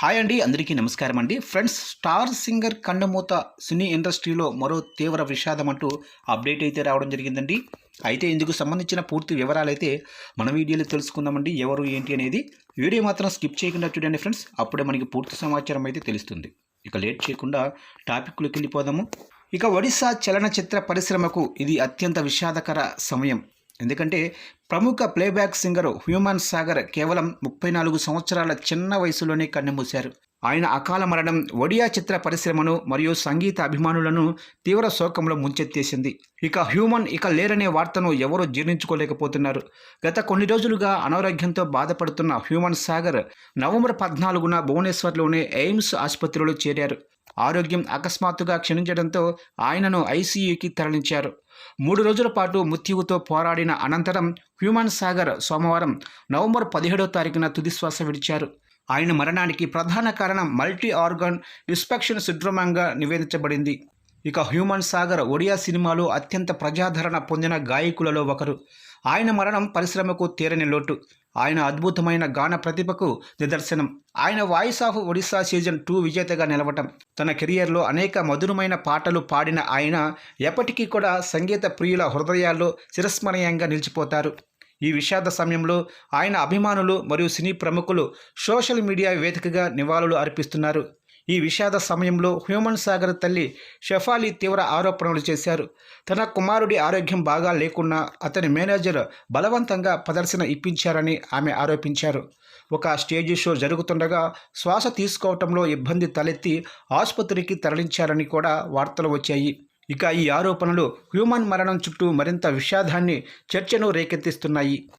Hi అండి అందరికీ నమస్కారం అండి. ఫ్రెండ్స్ స్టార్ సింగర్ కండమూత సినీ ఇండస్ట్రీలో మరో తీవ్ర విషాదం అంటూ అప్డేట్ అయితే రావడం జరిగిందండి. అయితే ఇందుకు సంబంధించిన పూర్తి వివరాలు అయితే మన వీడియోలో తెలుసుకుందామండి ఎవరు ఏంటి అనేది. వీడియో మాత్రం స్కిప్ చేయకుండా చూడండి ఫ్రెండ్స్ అప్పుడే మనకి పూర్తి సమాచారం అయితే తెలుస్తుంది. ఇక లేట్ చేయకుండా టాపిక్లోకి వెళ్ళిపోదాము. ఇక ఒడిశా చలనచిత్ర పరిశ్రమకు ఇది అత్యంత విషాదకర సమయం. ఎందుకంటే ప్రముఖ ప్లేబ్యాక్ సింగర్ హ్యూమన్ సాగర్ కేవలం ముప్పై నాలుగు సంవత్సరాల చిన్న వయసులోనే కన్నుమూశారు. ఆయన అకాల మరణం ఒడియా చిత్ర పరిశ్రమను మరియు సంగీత అభిమానులను తీవ్ర శోకంలో ముంచెత్తేసింది. ఇక హ్యూమన్ ఇక లేరనే వార్తను ఎవరూ జీర్ణించుకోలేకపోతున్నారు. గత కొన్ని రోజులుగా అనారోగ్యంతో బాధపడుతున్న హ్యూమన్ సాగర్ నవంబర్ పద్నాలుగున భువనేశ్వర్లోని ఎయిమ్స్ ఆసుపత్రిలో చేరారు. ఆరోగ్యం అకస్మాత్తుగా క్షీణించడంతో ఆయనను ఐసీయూకి తరలించారు. మూడు రోజుల పాటు మృత్యువుతో పోరాడిన అనంతరం హ్యూమన్ సాగర్ సోమవారం నవంబర్ పదిహేడో తారీఖున తుదిశ్వాస విడిచారు. ఆయన మరణానికి ప్రధాన కారణం మల్టీ ఆర్గాన్ ఇన్స్పెక్షన్ సిడ్రోమంగా నివేదించబడింది. ఇక హ్యూమన్ సాగర్ ఒడియా సినిమాలో అత్యంత ప్రజాదరణ పొందిన గాయకులలో ఒకరు. ఆయన మరణం పరిశ్రమకు తీరని లోటు. ఆయన అద్భుతమైన గాన ప్రతిభకు నిదర్శనం. ఆయన voice of Odisha season two విజేతగా నిలవటం. తన కెరియర్లో అనేక మధురమైన పాటలు పాడిన ఆయన ఎప్పటికీ కూడా సంగీత ప్రియుల హృదయాల్లో చిరస్మరణీయంగా నిలిచిపోతారు. ఈ విషాద సమయంలో ఆయన అభిమానులు మరియు సినీ ప్రముఖులు సోషల్ మీడియా వేదికగా నివాళులు అర్పిస్తున్నారు. ఈ విషాద సమయంలో హ్యూమన్ సాగర్ తల్లి షెఫాలి తీవ్ర ఆరోపణలు చేశారు. తన కుమారుడి ఆరోగ్యం బాగా లేకున్నా అతని మేనేజర్ బలవంతంగా ప్రదర్శన ఇప్పించారని ఆమె ఆరోపించారు. ఒక స్టేజ్ షో జరుగుతుండగా శ్వాస తీసుకోవటంలో ఇబ్బంది తలెత్తి ఆసుపత్రికి తరలించారని కూడా వార్తలు వచ్చాయి. ఇక ఈ ఆరోపణలు హ్యూమన్ మరణం చుట్టూ మరింత విషాదాన్ని చర్చను రేకెత్తిస్తున్నాయి.